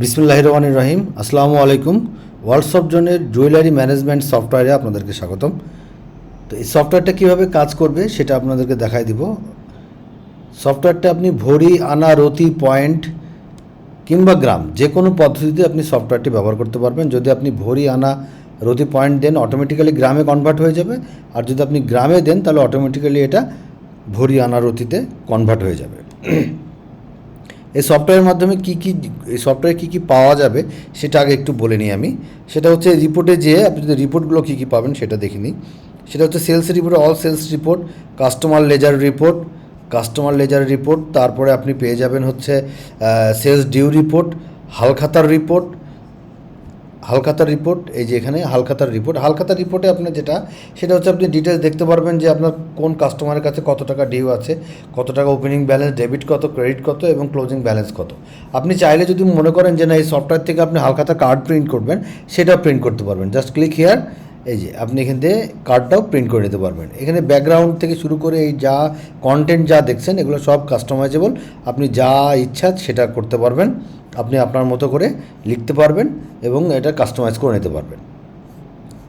বিসমুল্লাহ রহমান রহিম। আসসালামু আলাইকুম। হোয়াটসঅ্যাপ জোনের জুয়েলারি ম্যানেজমেন্ট সফটওয়্যারে আপনাদেরকে স্বাগতম। তো এই সফটওয়্যারটা কীভাবে কাজ করবে সেটা আপনাদেরকে দেখাই দিব। সফটওয়্যারটা আপনি ভরি, আনা, রতি পয়েন্ট কিংবা গ্রাম যে কোনো পদ্ধতিতে আপনি সফটওয়্যারটি ব্যবহার করতে পারবেন। যদি আপনি ভরি, আনা, রতি পয়েন্ট দেন অটোমেটিক্যালি গ্রামে কনভার্ট হয়ে যাবে। আর যদি আপনি গ্রামে দেন, তাহলে অটোমেটিক্যালি এটা ভরি, আনা, রতিতে কনভার্ট হয়ে যাবে। এই সফটওয়্যারের মাধ্যমে কি কি, এই সফটওয়্যারে কী কী পাওয়া যাবে সেটা আগে একটু বলে নিই আমি। সেটা হচ্ছে রিপোর্টে যেয়ে আপনি যদি রিপোর্টগুলো কী কী পাবেন সেটা দেখে নিই। সেটা হচ্ছে sales report all sales report customer ledger report customer ledger report তারপরে আপনি পেয়ে যাবেন হচ্ছে সেলস ডিউ রিপোর্ট হালখাতার রিপোর্ট হালখাতার রিপোর্ট এই যে এখানে হালখাতার রিপোর্ট হালখাতার রিপোর্টে আপনি যেটা, সেটা হচ্ছে আপনি ডিটেলস দেখতে পারবেন যে আপনার কোন কাস্টমারের কাছে কত টাকা ডিউ আছে, কত টাকা ওপেনিং ব্যালেন্স ডেবিট কত ক্রেডিট কত এবং ক্লোজিং ব্যালেন্স কত। আপনি চাইলে যদি মনে করেন যে না, এই সফটওয়্যার থেকে আপনি হালখাতা কার্ড প্রিন্ট করবেন, সেটাও প্রিন্ট করতে পারবেন। জাস্ট ক্লিক হিয়ার এই যে, আপনি এখান থেকে কার্ডটাও প্রিন্ট করে নিতে পারবেন। এখানে ব্যাকগ্রাউন্ড থেকে শুরু করে এই যা কন্টেন্ট যা দেখছেন, এগুলো সব কাস্টমাইজেবল আপনি যা ইচ্ছা সেটা করতে পারবেন। আপনি আপনার মতো করে লিখতে পারবেন এবং এটা কাস্টমাইজ করে নিতে পারবেন।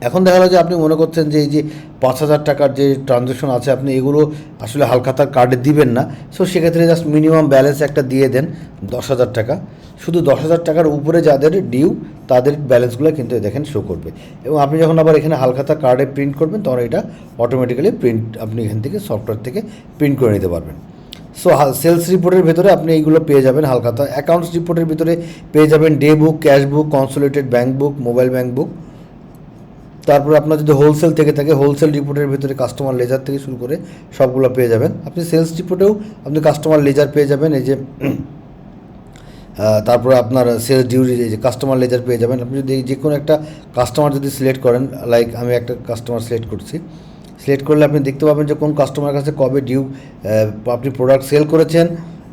এখন দেখা গেলো যে আপনি মনে করছেন যে এই যে পাঁচ হাজার টাকার যে ট্রানজ্যাকশন আছে, আপনি এগুলো আসলে হালখাতার কার্ডে দিবেন না। সো সেক্ষেত্রে জাস্ট মিনিমাম ব্যালেন্স একটা দিয়ে দেন দশ হাজার টাকা। শুধু দশ হাজার টাকার উপরে যাদের ডিউ তাদের ব্যালেন্সগুলো কিন্তু দেখেন শো করবে। এবং আপনি যখন আবার এখানে হালখাতা কার্ডে প্রিন্ট করবেন, তখন এটা অটোমেটিক্যালি প্রিন্ট আপনি এখান থেকে সফটওয়্যার থেকে প্রিন্ট করে নিতে পারবেন। সো সেলস রিপোর্টের ভেতরে আপনি এইগুলো পেয়ে যাবেন হালখাতা। অ্যাকাউন্টস রিপোর্টের ভিতরে পেয়ে যাবেন day book cash book consolidated bank book mobile bank book তারপরে আপনার যদি হোলসেল থেকে থাকে হোলসেল রিপোর্টের ভিতরে কাস্টমার লেজার থেকে শুরু করে সবগুলো পেয়ে যাবেন। আপনি সেলস রিপোর্টেও আপনি কাস্টমার লেজার পেয়ে যাবেন, এই যে তারপরে আপনার সেলস এই যে কাস্টমার লেজার পেয়ে যাবেন। আপনি যদি যে কোনো একটা কাস্টমার যদি সিলেক্ট করেন লাইক আমি একটা কাস্টমার সিলেক্ট করছি সিলেক্ট করলে আপনি দেখতে পাবেন যে কোন কাস্টমার কাছে কবে ডিউ আপনি প্রোডাক্ট সেল করেছেন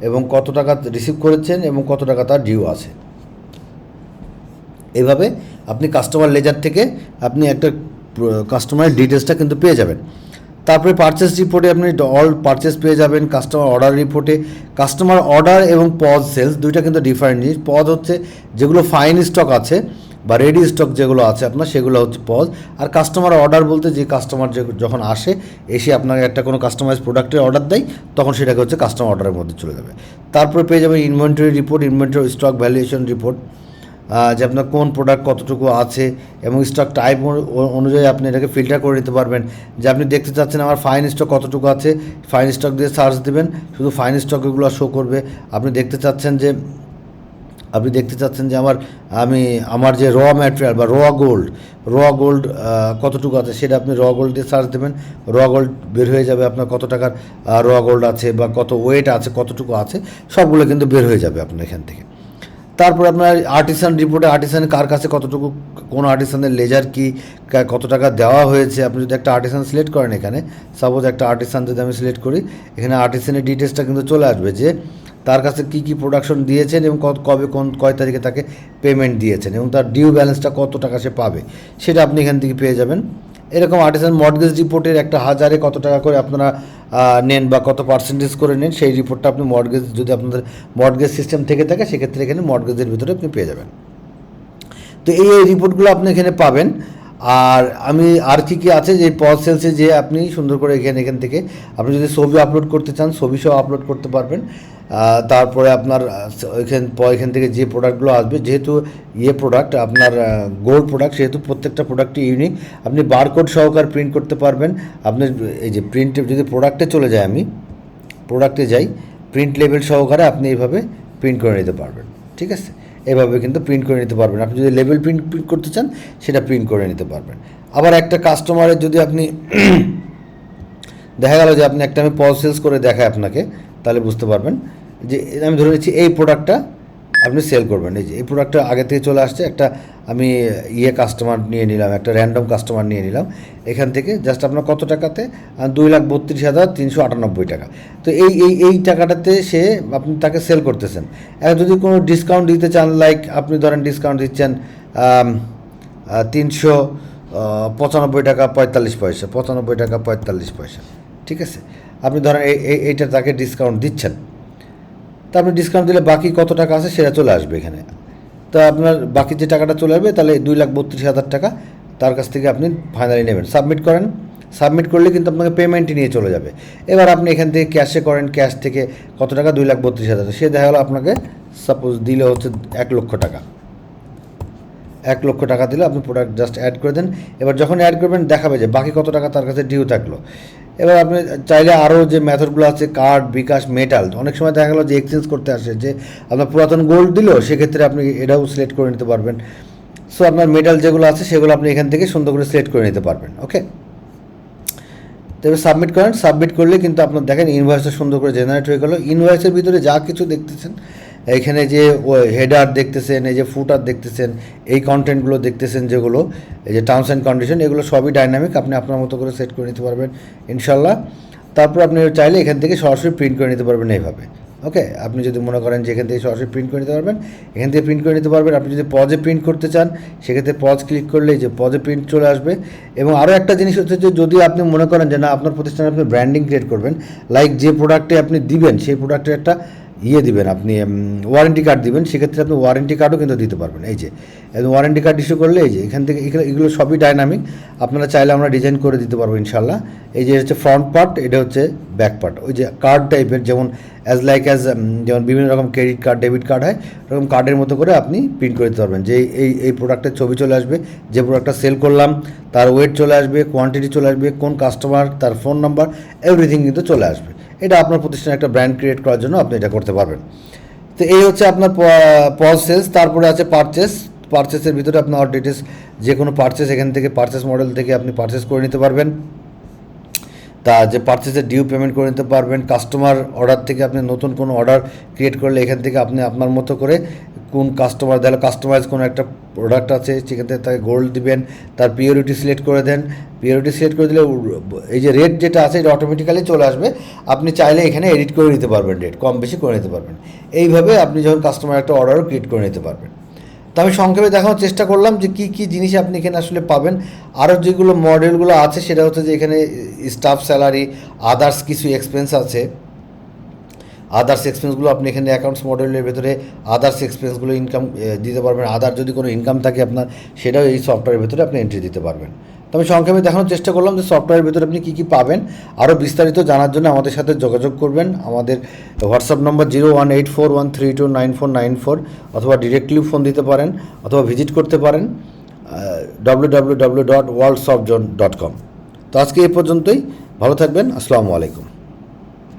এবং কত টাকা রিসিভ করেছেন এবং কত টাকা তার ডিউ আছে। এভাবে আপনি কাস্টমার লেজার থেকে আপনি একটা কাস্টমারের ডিটেলসটা কিন্তু পেয়ে যাবেন। তারপরে পারচেস রিপোর্টে আপনি অল পারচেস পেয়ে যাবেন কাস্টমার অর্ডার রিপোর্টে কাস্টমার অর্ডার এবং পজ সেলস দুইটা কিন্তু ডিফারেন্ট জিনিস। পজ হচ্ছে যেগুলো ফাইন স্টক আছে বা রেডি স্টক যেগুলো আছে আপনার, সেগুলো হচ্ছে পজ আর কাস্টমার অর্ডার বলতে যে কাস্টমার যখন আসে, এসে আপনাকে একটা কোনো কাস্টমাইজ প্রোডাক্টের অর্ডার দেয়, তখন সেটাকে হচ্ছে কাস্টমার অর্ডারের মধ্যে চলে যাবে। তারপরে পেয়ে যাবেন inventory report inventory stock valuation report যে আপনার কোন প্রোডাক্ট কতটুকু আছে এবং স্টক টাইপ অনুযায়ী আপনি এটাকে ফিল্টার করে নিতে পারবেন। যে আপনি দেখতে চাচ্ছেন আমার ফাইন স্টক কতটুকু আছে ফাইন স্টক দিয়ে সার্চ দেবেন, শুধু ফাইন স্টকগুলো শো করবে। আপনি দেখতে চাচ্ছেন যে, আপনি দেখতে চাচ্ছেন যে আমার, আমি, আমার যে র ম্যাটেরিয়াল বা র গোল্ড র গোল্ড কতটুকু আছে, সেটা আপনি র গোল্ড দিয়ে সার্চ দেবেন। র গোল্ড বের হয়ে যাবে আপনার কত টাকার র গোল্ড আছে বা কত ওয়েট আছে, কতটুকু আছে, সবগুলো কিন্তু বের হয়ে যাবে আপনার এখান থেকে। তারপরে আপনার আর্টিসান রিপোর্টে আর্টিসান কার কাছে কতটুকু, কোন আর্টিসানের লেজার কি কত টাকা দেওয়া হয়েছে, আপনি যদি একটা আর্টিসান সিলেক্ট করেন এখানে সাপোজ একটা আর্টিসান যদি আমি সিলেক্ট করি, এখানে আর্টিসানের ডিটেলসটা কিন্তু চলে আসবে যে তার কাছে কি কি প্রোডাকশন দিয়েছেন এবং কত, কবে, কোন, কয় তারিখে তাকে পেমেন্ট দিয়েছেন এবং তার ডিউ ব্যালেন্সটা কত টাকা সে পাবে, সেটা আপনি এখান থেকে পেয়ে যাবেন। এরকম আর্টিসান মর্টগেজ রিপোর্টের একটা হাজারে কত টাকা করে আপনারা নেন বা কত পার্সেন্টেজ করে নেন, সেই রিপোর্টটা আপনি মর্টগেজ যদি আপনাদের মর্টগেজ সিস্টেম থেকে থাকে, সেক্ষেত্রে এখানে মর্টগেজের ভিতরে আপনি পেয়ে যাবেন। তো এই রিপোর্টগুলো আপনি এখানে পাবেন। আর আমি, আর কি কি আছে যে পজ সেলসে যে আপনি সুন্দর করে এখানে, এখান থেকে আপনি যদি ছবি আপলোড করতে চান, ছবি সহ আপলোড করতে পারবেন। তারপরে আপনার, এখান এখান থেকে যে প্রোডাক্টগুলো আসবে, যেহেতু ইয়ে প্রোডাক্ট আপনার গোল্ড প্রোডাক্ট সেহেতু প্রত্যেকটা প্রোডাক্টই ইউনিক আপনি বারকোড সহকার প্রিন্ট করতে পারবেন। আপনার এই যে প্রিন্টে যদি প্রোডাক্টে চলে যায় আমি প্রোডাক্টে যাই প্রিন্ট লেভেল সহকারে আপনি এইভাবে প্রিন্ট করে নিতে পারবেন। ঠিক আছে? এভাবে কিন্তু প্রিন্ট করে নিতে পারবেন। আপনি যদি লেবেল প্রিন্ট প্রিন্ট করতে চান, সেটা প্রিন্ট করে নিতে পারবেন। আবার একটা কাস্টমারের যদি আপনি দেখা গেল যে আপনি একটা আমি পজ সেলস করে দেখাই আপনাকে, তাহলে বুঝতে পারবেন যে আমি ধরে নিচ্ছি এই প্রোডাক্টটা আপনি সেল করবেন। এই যে, এই প্রোডাক্টটা আগে থেকে চলে আসছে, একটা আমি ইয়ে কাস্টমার নিয়ে নিলাম, একটা র্যান্ডম কাস্টমার নিয়ে নিলাম। এখান থেকে জাস্ট আপনার কত টাকাতে? দুই লাখ বত্রিশ হাজার তিনশো আটানব্বই টাকা। তো এই এই এই টাকাটাতে সে আপনি তাকে সেল করতেছেন। এখন যদি কোনো ডিসকাউন্ট দিতে চান লাইক আপনি ধরেন ডিসকাউন্ট দিচ্ছেন তিনশো পঁচানব্বই টাকা পঁয়তাল্লিশ পয়সা, পঁচানব্বই টাকা পঁয়তাল্লিশ পয়সা, ঠিক আছে? আপনি ধরেন এই এই- এইটা তাকে ডিসকাউন্ট দিচ্ছেন। তা আপনি ডিসকাউন্ট দিলে বাকি কত টাকা আছে সেটা চলে আসবে এখানে। তা আপনার বাকি যে টাকাটা চলে আসবে তাহলে দুই লাখ বত্রিশ হাজার টাকা তার কাছ থেকে আপনি ফাইনালি নেবেন। সাবমিট করেন। সাবমিট করলে কিন্তু আপনাকে পেমেন্টই নিয়ে চলে যাবে। এবার আপনি এখান থেকে ক্যাশে করেন ক্যাশ থেকে কত টাকা? দুই লাখ বত্রিশ হাজার। সে দেখা গেলো আপনাকে সাপোজ দিলে হচ্ছে এক লক্ষ টাকা। এক লক্ষ টাকা দিলে আপনি প্রোডাক্ট জাস্ট অ্যাড করে দেন। এবার যখন অ্যাড করবেন, দেখাবে যে বাকি কত টাকা তার কাছে ডিউ থাকল। এবার আপনি চাইলে আরও যে মেথডগুলো আছে কার্ড বিকাশ মেটাল অনেক সময় দেখা গেলো যে এক্সচেঞ্জ করতে আসে, যে আপনার পুরাতন গোল্ড দিল, সেক্ষেত্রে আপনি এটাও সিলেক্ট করে নিতে পারবেন। সো আপনার মেটাল যেগুলো আছে, সেগুলো আপনি এখান থেকে সুন্দর করে সিলেক্ট করে নিতে পারবেন ওকে তবে সাবমিট করেন সাবমিট করলে কিন্তু আপনার দেখেন ইনভয়েসটা সুন্দর করে জেনারেট হয়ে গেল। ইনভয়েসের ভিতরে যা কিছু দেখতেছেন এখানে যে হেডার দেখতেছেন, এই যে ফুটার দেখতেছেন, এই কন্টেন্টগুলো দেখতেছেন যেগুলো, এই যে টার্মস অ্যান্ড কন্ডিশন এগুলো সবই ডাইনামিক আপনি আপনার মতো করে সেট করে নিতে পারবেন, ইনশাল্লাহ। তারপর আপনি চাইলে এখান থেকে সরাসরি প্রিন্ট করে নিতে পারবেন এইভাবে ওকে আপনি যদি মনে করেন যে এখান থেকে সরাসরি প্রিন্ট করে নিতে পারবেন, এখান থেকে প্রিন্ট করে নিতে পারবেন, আপনি যদি পজে প্রিন্ট করতে চান, সেক্ষেত্রে পজ ক্লিক করলে যে পজে প্রিন্ট চলে আসবে। এবং আরও একটা জিনিস হচ্ছে যে যদি আপনি মনে করেন যে না, আপনার প্রতিষ্ঠানে আপনি ব্র্যান্ডিং ক্রিয়েট করবেন লাইক যে প্রোডাক্টে আপনি দিবেন, সেই প্রোডাক্টের একটা ইয়ে দিবেন, আপনি ওয়ারেন্টি কার্ড দিবেন, সেক্ষেত্রে আপনি ওয়ারেন্টি কার্ডও কিন্তু দিতে পারবেন। এই যে ওয়ারেন্টি কার্ড ইস্যু করলে এই যে, এখান থেকে, এগুলো সবই ডাইনামিক আপনারা চাইলে আমরা ডিজাইন করে দিতে পারব ইনশাল্লাহ এই যে, হচ্ছে ফ্রন্ট পার্ট এটা হচ্ছে ব্যাক পার্ট ওই যে কার্ড টাইপের যেমন অ্যাজ লাইক অ্যাজ যেমন বিভিন্ন রকম ক্রেডিট কার্ড ডেবিট কার্ড হয় এরকম কার্ডের মতো করে আপনি প্রিন্ট করে দিতে পারবেন। যে এই এই প্রোডাক্টের ছবি চলে আসবে, যে প্রোডাক্টটা সেল করলাম, তার ওয়েট চলে আসবে কোয়ান্টিটি চলে আসবে, কোন কাস্টমার তার ফোন নাম্বার এভরিথিং কিন্তু চলে আসবে। এটা আপনার প্রতিষ্ঠানে একটা ব্র্যান্ড ক্রিয়েট করার জন্য আপনি এটা করতে পারবেন। তো এই হচ্ছে আপনার প্রসেস তারপরে আছে পারচেস পারচেসের ভিতরে আপনার ডিটেলস যে কোনো পারচেস এখান থেকে পারচেস মডেল থেকে আপনি পারচেস করে নিতে পারবেন। তা যে পারচেসের ডিউ পেমেন্ট করে নিতে পারবেন। কাস্টমার অর্ডার থেকে আপনি নতুন কোনো অর্ডার ক্রিয়েট করলে এখান থেকে আপনি আপনার মতো করে কোন কাস্টমার তাহলে কাস্টমাইজ কোনো একটা প্রোডাক্ট আছে, সেখান তাকে গোল্ড দিবেন, তার পিওরিটি সিলেক্ট করে দেন। পিওরিটি সিলেক্ট করে দিলে এই যে রেট যেটা আছে, এটা অটোমেটিক্যালি চলে আসবে। আপনি চাইলে এখানে এডিট করে নিতে পারবেন রেট কম বেশি করে নিতে পারবেন। এইভাবে আপনি যখন কাস্টমার একটা অর্ডারও ক্রিয়েট করে নিতে পারবেন। তো আমি সংক্ষেপে দেখানোর চেষ্টা করলাম যে কী কী জিনিস আপনি এখানে আসলে পাবেন। আরও যেগুলো মডেলগুলো আছে, সেটা হচ্ছে যে এখানে স্টাফ স্যালারি আদার্স কিছু এক্সপেন্স আছে। আদার্স এক্সপেন্সগুলো আপনি এখানে অ্যাকাউন্টস মডেলের ভেতরে আদার্স এক্সপেন্সগুলো ইনকাম দিতে পারবেন। আদার যদি কোনো ইনকাম থাকে আপনার, সেটাও এই সফটওয়্যারের ভেতরে আপনি এন্ট্রি দিতে পারবেন। তো আমি সংক্ষেপে দেখানোর চেষ্টা করলাম যে সফটওয়্যারের ভেতরে আপনি কী কী পাবেন। আরও বিস্তারিত জানার জন্য আমাদের সাথে যোগাযোগ করবেন। আমাদের WhatsApp number zero one eight four one three two nine four nine four অথবা ডিরেক্টলি ফোন দিতে পারেন অথবা ভিজিট করতে পারেন W W W dot world dot com তো আজকে এ পর্যন্তই। ভালো থাকবেন। আসসালামু আলাইকুম।